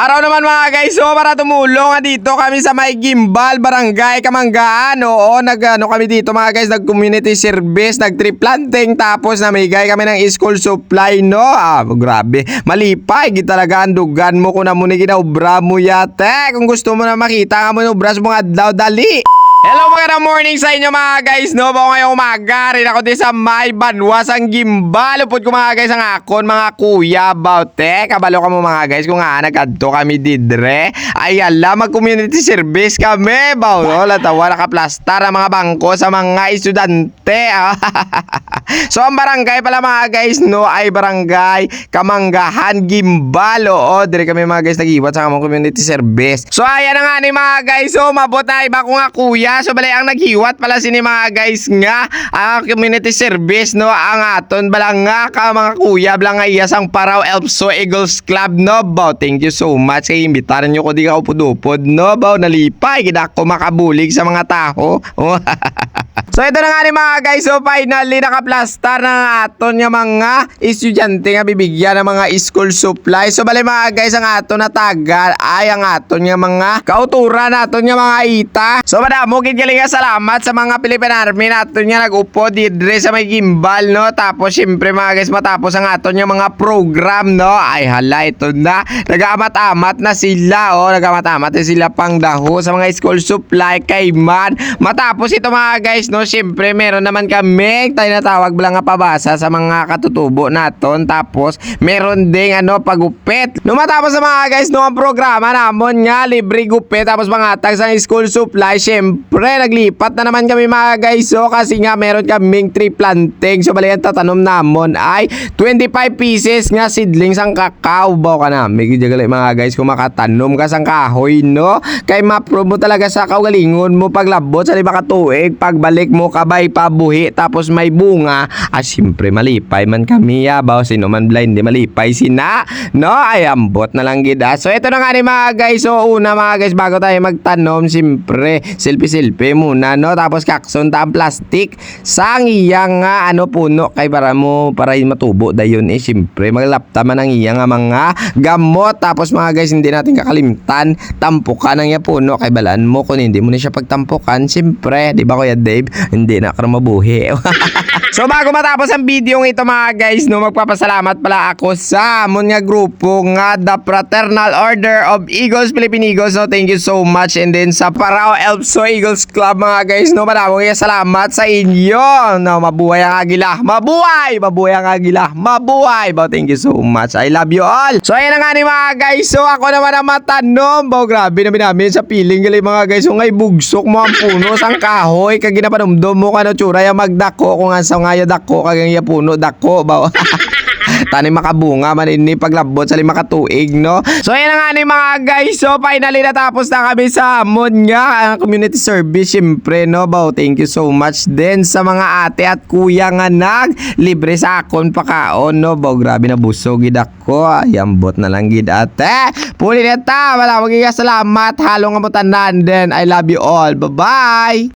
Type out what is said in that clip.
Araw naman mga guys, so para tumulong nga dito kami sa may Gimbal, Barangay, Kamanggaan. Oo, nag ano kami dito mga guys, nag community service, nag tree planting tapos namigay kami ng school supply no. Ah, grabe. Malipay gid talaga ang dugan mo kung namo ni ginaubra mo yate. Kung gusto mo na makita nga mo no bras mo adlaw dali. Hello mga morning sa inyo mga guys no? Bao ngayong umaga rin ako din sa may banwas ang gimbal. Upod ko mga guys ang akon mga kuya Baute. Kabalo ka mo mga guys kung nga nagkadto kami didre. Ay ala mag community service kami. Bao no? Latawa nakaplastar ang mga bangko sa mga estudyante. So ang barangay pala mga guys no? Ay barangay Kamanggahan Gimbal. Oo dire kami mga guys nagiwat sa among community service. So ayan na nga ni mga guys So mabot na iba ko nga kuya So balay ang naghiwat pala sini mga guys nga Ang community service no? Ang aton bala nga ka mga kuya Bala nga iyas ang Paraw Elpso Eagles Club no? Baw thank you so much. Kaya imbitaran nyo ko di ka upod-upod no? Baw nalipay. Gida ko makabulig sa mga tao. Oh. So ito na nga ni mga guys, so finally nakaplastar na nga aton nga mga estudyante nga bibigyan ng mga school supply. So bali mga guys, ang aton na tagal ay ang aton nga mga kauturan naton nga mga ita. So madamo gid galing nga salamat sa mga Philippine Army naton nga nag-upo didre sa may gimbal no. Tapos syempre mga guys, matapos ang aton nga mga program no. Ay hala ito na. Nagamat-amat na sila oh, nagamat-amat na sila pang daho sa mga school supply kay man. Matapos ito mga guys no, syempre meron naman kami tayo natawag lang nga pabasa sa mga katutubo naton. Tapos meron ding ano pagupit. No matapos sa mga guys no ang programa namon nga libre gupit. Tapos mga tag sa school supply syempre naglipat na naman kami mga guys so kasi nga meron kaming tree planting. So bali ang tatanom namon ay 25 pieces nga seedlings ang kakao ba ka na. May gijagali mga guys kung makatanom ka sang kahoy no? Kay ma-promo talaga sa kaugalingon mo paglabot sa lima ka tuig pagbalik mo kabay pabuhi tapos may bunga. Ah syempre malipay man kami ya baw sino man blind di malipay sina no? Ay ambot na lang gid ah. so ito na nga ni mga guys. So una mga guys bago tayo magtanom syempre selfie selfie muna no? Tapos kakson ta ang plastic. Sang iyang nga ano puno kay para mo para matubo dayon eh. Syempre maglapta man ang iyang nga mga gamot. Tapos mga guys hindi natin kakalimtan tampukan ang iya puno. Kay balaan mo kung hindi mo na siya pagtampukan syempre di ba kuya Dave hindi na na mabuhi. So bago matapos ang video ito mga guys no magpapasalamat pala ako sa amon nga grupo nga the Fraternal Order of Eagles Philippine Eagles no. Thank you so much. And then sa Parao Elpso Eagles Club mga guys no maraming salamat sa inyo no. Mabuhay ang agila. Mabuhay! Mabuhay ang agila. Mabuhay! Bow, thank you so much. I love you all. So ayan na nga ni mga guys. So ako naman ang matanom. Bow, grabe na namin sa piling gali mga guys. So ngay bugsok mo ang puno sang kahoy. Kag ginapanumdum mo kano tsura ya magdako kung nga sa nga ya dako kag ya puno dako ba Tani makabunga man ini paglabot sa lima katuig no. So ayan nga ni mga guys. So finally natapos na kami sa amon nga ang community service syempre no. Bow, thank you so much din sa mga ate at kuya nga nag libre sa akon pakaon no. Bow, grabe na busog gid ako. Ayambot na lang gid ate. Puli na ta. Wala magiging salamat. Halo nga mo tanan din. I love you all. Bye-bye.